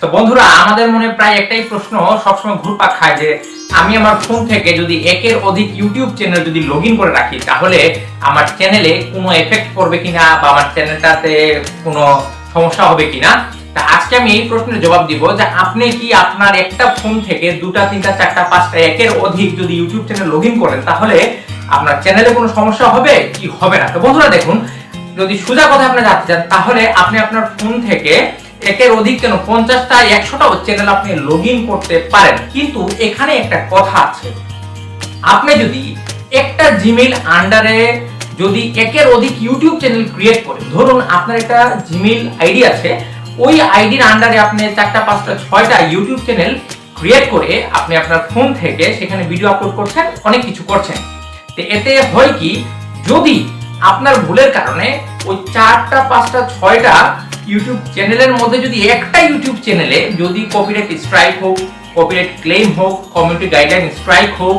তো বন্ধুরা, আমাদের মনে প্রায় একটাই প্রশ্ন, সবসময় ঘুরপাক খায় যে, আমি আমার ফোন থেকে যদি একের অধিক ইউটিউব চ্যানেল যদি লগ করে রাখি, তাহলে আমার চ্যানেলে কোনো এফেক্ট পড়বে কিনা বা আমার চ্যানেলটাতে কোনো সমস্যা হবে কিনা? তা আজকে আমি এই প্রশ্নের জবাব দিব যে, আপনি কি আপনার একটা ফোন থেকে দুটা, তিনটা, চারটা, পাঁচটা একের অধিক যদি ইউটিউব চ্যানেল লগ করেন, তাহলে আপনার চ্যানেলে কোনো সমস্যা হবে কি হবে না? তো বন্ধুরা দেখুন, যদি সোজা কথা আপনি জানতে চান, তাহলে আপনি আপনার ফোন থেকে একের অধিক কেন পঞ্চাশটা, একশোটাও চ্যানেল আপনি লগ করতে পারেন। কিন্তু এখানে একটা কথা আছে। আপনি যদি একটা জিমেইল আন্ডারে যদি একের অধিক ইউটিউব চ্যানেল ক্রিয়েট করেন, ধরুন আপনার একটা জিমেইল আইডি আছে, ওই আইডির আন্ডারে আপনি চারটা, পাঁচটা, ছয়টা ইউটিউব চ্যানেল ক্রিয়েট করে আপনি আপনার ফোন থেকে সেখানে ভিডিও আপলোড করছেন, অনেক কিছু করছেন। তো এতে হয় কি, যদি আপনার ভুলের কারণে ওই চারটা, পাঁচটা, ছয়টা ইউটিউব চ্যানেলের মধ্যে যদি একটা ইউটিউব চ্যানেলে যদি কপিরাইট স্ট্রাইক হোক কপিরাইট ক্লেম হোক কমিউনিটি গাইডলাইন স্ট্রাইক হোক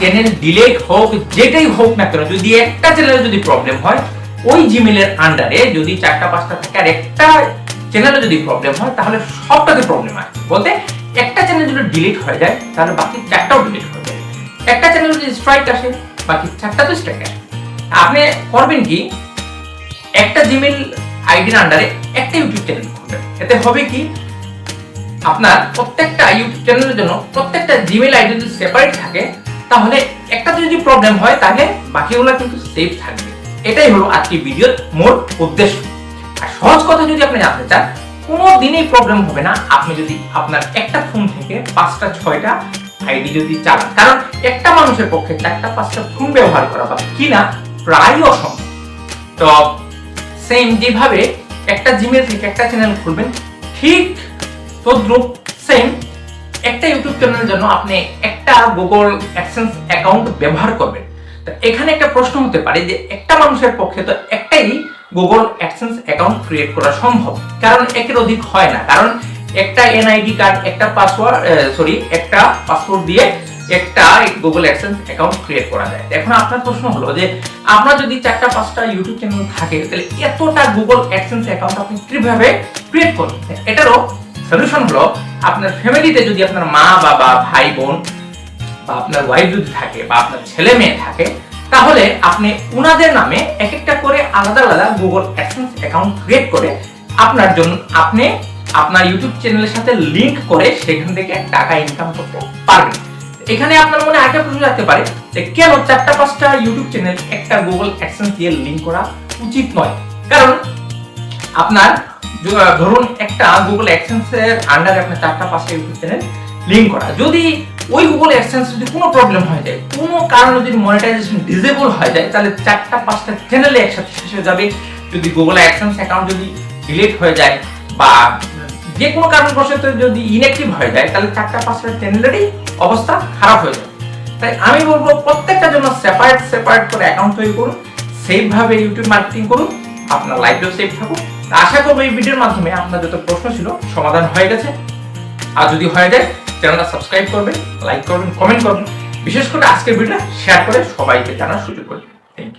চ্যানেল ডিলেট হোক, যেটাই হোক না কেন, যদি একটা চ্যানেলে যদি প্রবলেম হয়, ওই জিমেলের আন্ডারে যদি চারটা, পাঁচটা থাকে আর একটা চ্যানেলে যদি প্রবলেম হয়, তাহলে সবটাতে প্রবলেম হয়। বলতে একটা চ্যানেল যদি ডিলিট হয়ে যায়, তাহলে বাকি চারটাও ডিলিট হয়ে যায়। একটা চ্যানেল যদি স্ট্রাইক আসে, বাকি চারটা তো স্ট্রাইক আসে। আপনি করবেন কি? একটা জিমেল আইডির আন্ডারে একটা ইউটিউব চ্যানেল খুলবেন এতে হবে কি? আপনার প্রত্যেকটা ইউটিউব চ্যানেলের জন্য প্রত্যেকটা জিমেল আইডি যদি সেপারেট থাকে, তাহলে একটা যদি প্রবলেম হয়, তাহলে বাকিগুলো কিন্তু সেফ থাকবে। এটাই হলো আজকে ভিডিওর মোট উদ্দেশ্য। আর সহজ কথা যদি আপনি জানতে চান, কোনো দিনেই প্রবলেম হবে না আপনি যদি আপনার একটা ফোন থেকে পাঁচটা, ছয়টা আইডি যদি চালান। কারণ একটা মানুষের পক্ষে চারটা, পাঁচটা ফোন ব্যবহার করা বা কিনা প্রায় অসম্ভব। তো সেম যেভাবে একটা জিমেল থেকে একটা চ্যানেল খুলবেন, ঠিক তদ্রুপ সেম একটা ইউটিউব চ্যানেলের জন্য আপনি একটা গুগল অ্যাডসেন্স অ্যাকাউন্ট ব্যবহার করবেন। তো এখানে একটা প্রশ্ন হতে পারে যে একটা মানুষের পক্ষে তো একটাই গুগল অ্যাডসেন্স অ্যাকাউন্ট ক্রিয়েট করা সম্ভব, কারণ একের অধিক হয় না। কারণ একটা এনআইডি কার্ড একটা পাসওয়ার্ড সরি একটা পাসওয়ার্ড দিয়ে একটা গুগল অ্যাডসেন্স অ্যাকাউন্ট ক্রিয়েট করা যায়। এখন আপনার প্রশ্ন হলো যে আপনার যদি চারটা, পাঁচটা ইউটিউব চ্যানেল থাকে, তাহলে এতটা গুগল অ্যাডসেন্স অ্যাকাউন্ট আপনি কীভাবে ক্রিয়েট করবেন? এটারও সলিউশন হলো, আপনার ফ্যামিলিতে যদি আপনার মা, বাবা, ভাই, বোন বা আপনার ওয়াইফ যদি থাকে বা আপনার ছেলে মেয়ে থাকে, তাহলে আপনি উনাদের নামে এক একটা করে আলাদা আলাদা গুগল অ্যাডসেন্স অ্যাকাউন্ট ক্রিয়েট করে আপনার জন্য আপনি আপনার ইউটিউব চ্যানেলের সাথে লিংক করে সেখান থেকে টাকা ইনকাম করতে পারবেন। এখানে আপনার মনে আরেকটা প্রশ্ন থাকতে পারে যে কেন চারটা পাঁচটা ইউটিউব চ্যানেল একটা গুগল অ্যাডসেন্স দিয়ে লিংক করা উচিত নয়? কারণ আপনার ধরুন একটা গুগল অ্যাডসেন্সের আন্ডারে আপনার চারটা পাঁচটা ইউটিউব চ্যানেল লিংক করা। যদি ওই গুগল অ্যাডসেন্স যদি কোনো প্রবলেম হয়ে যায়, কোনো কারণে যদি মনিটাইজেশন ডিসেবল হয়ে যায়, তাহলে চারটা পাঁচটা চ্যানেলে একসাথে শেষ হয়ে যাবে। যদি গুগল অ্যাডসেন্স অ্যাকাউন্ট যদি ডিলিট হয়ে যায় বা যে কোনো কারণবশত যদি ইনঅ্যাক্টিভ হয়ে যায়, তাহলে চারটা পাঁচটা চ্যানেলেরই অবস্থা খারাপ হয়ে যাবে। তাই আমি বলব প্রত্যেকটা জন্য সেপারেট সেপারেট করে অ্যাকাউন্ট তৈরি করুন সেফভাবে ইউটিউব মার্কেটিং করুন, আপনার লাইফটাও সেফ থাকুন আশা করব এই ভিডিওর মাধ্যমে আপনার যত প্রশ্ন ছিল সমাধান হয়ে গেছে। আর যদি হয়ে যায় চ্যানেলটা সাবস্ক্রাইব করবেন লাইক করবেন কমেন্ট করবেন। বিশেষ করে আজকের ভিডিওটা শেয়ার করে সবাইকে জানার সুযোগ করবেন